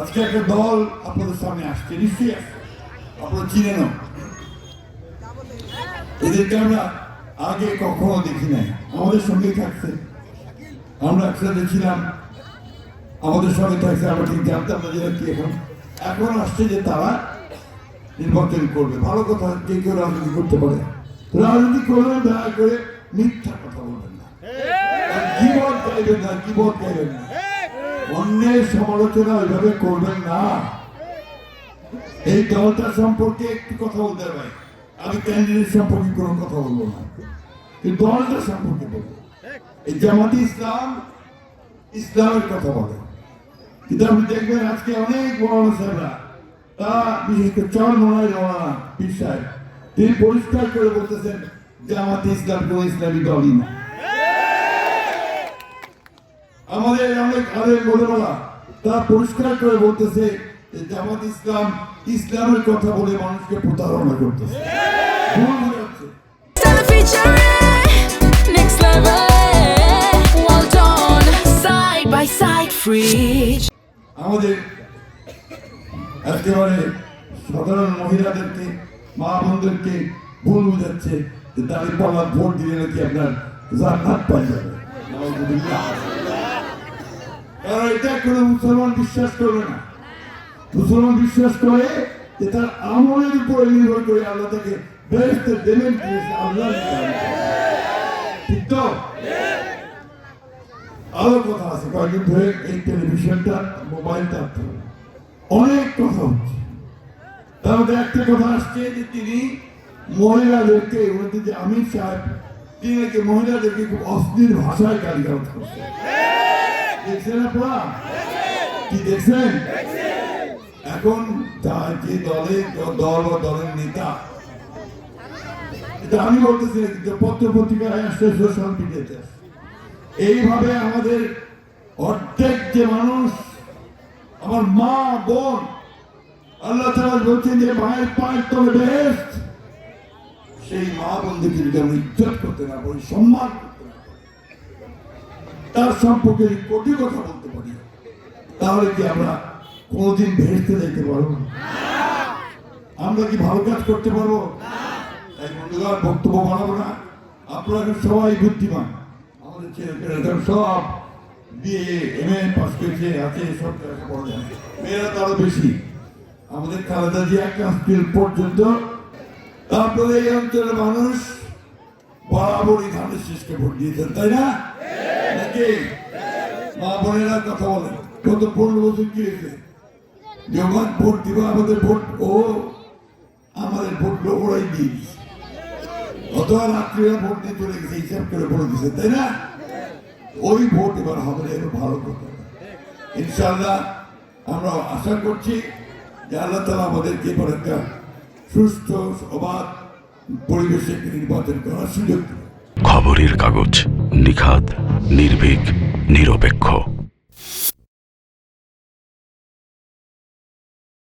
আজকে একটা দল আপনাদের সামনে আসছে, নিশ্চয়ই আসছে। আপনারা চিনেন এদেরকে আমরা আগে কখনো দেখি নাই। আমাদের সঙ্গে থাকছে। আমরা একসাথে ছিলাম। আমাদের সঙ্গে থাকছে, আমরা ঠিক জানতাম না যে এরা কি এখন। এখন আসছে যে তারা নির্বাচন করবে। ভালো কথা, যে কেউ রাজনীতি করতে পারে। রাজনীতি করলে দয়া করে মিথ্যা কথা বলবেন না। জীবন গাইবেন না, জীবন গাইবেন না। অন্যের সমালোচনা ওইভাবে করবেন না। এই দলটা সম্পর্কে একটু কথা বলতে হবে। আমি ক্যান্ডিডেট সম্পর্কে কোনো কথা বলব না। এই দলটা সম্পর্কে বলব। এই জামাতি ইসলাম, ইসলামের কথা বলে। কিন্তু আপনি দেখবেন আজকে অনেক বড় সাহেবরা, তা বিশেষ করে চর মনে পীর সাহেব, তিনি পরিষ্কার করে বলতেছেন, জামাতি ইসলাম কোন ইসলামী দলই না। আমাদের অনেক আরে বলে বলা তা পরিষ্কার করে বলতেছে যে জামাত ইসলাম ইসলামের কথা বলে মানুষকে প্রতারণা করতেছে। ভুল side, free. আমাদের একেবারে সাধারণ মহিলাদেরকে মা বোনদেরকে ভুল বোঝাচ্ছে যে দাঁড়িয়ে পাল্লা ভোট দিলে নাকি আপনার জান্নাত পাই যাবে। কারণ এটা মুসলমান বিশ্বাস করবে না। মুসলমান বিশ্বাস করে যে তার আমলের উপরে নির্ভর করে আল্লাহ তাকে দেবেন আল্লাহ ঠিক তো? আরও কথা আছে, কয়েকদিন ধরে এই টেলিভিশনটা মোবাইলটা অনেক কথা হচ্ছে। তার মধ্যে একটা কথা আসছে যে তিনি মহিলাদেরকে যে আমির সাহেব, তিনি মহিলাদেরকে খুব অশ্লীল ভাষায় গালিগালাজ করছে দেখছেন কি দেখছেন? এখন যা যে দল দলের নেতা, এটা আমি বলতেছি পত্র পত্রিকায় আসছে সোশ্যাল মিডিয়াতে এইভাবে আমাদের অর্ধেক যে মানুষ, আমার মা, বোন, আল্লাহ তাআলা বলছেন যে মায়ের পায়ের তলে বেহেশত, সেই মা বোনদেরকে যদি আমরা ইজ্জত করতে না পারি, সম্মান করতে না তার সম্পর্কে যদি কোটি কথা বলতে পারি, তাহলে কি আমরা কোনোদিন ভেসতে যেতে পারব আমরা কি ভালো কাজ করতে পারব? তাই বন্ধুগণ, বক্তব্য বানাবো না। আপনারা সবাই বুদ্ধিমান। আমাদের ছেলেপেলেরা সব বিয়ে এম এ পাস করেছে, আছে, সব লেখাপড়া জানে মেয়েরা তো আরও বেশি। আমাদের খালেদা জিয়া ক্লাস টুয়েলভ পর্যন্ত। তারপরে এই অঞ্চলের মানুষ বরাবরই ধানের শীষকে ভোট দিয়েছেন, তাই না? নাকি মা বোনেরা কথা বলেন গত পনেরো বছর কি হয়েছে? যখন ভোট দিব আমাদের ভোট ও আমাদের ভোট ওরাই দিয়ে দিচ্ছে অথবা রাত্রিরা ভোট দিয়ে চলে গেছে হিসাব করে বলে দিছে তাই না? ওই ভোট এবার হবে না, ভালো করতে ইনশাল্লাহ আমরা আশা করছি যে আল্লাহ তালা আমাদেরকে এবার একটা সুস্থ অবাধ পরিবেশে নির্বাচন করার সুযোগ খবরের কাগজ নিখাত। নির্ভীক নিরপেক্ষ।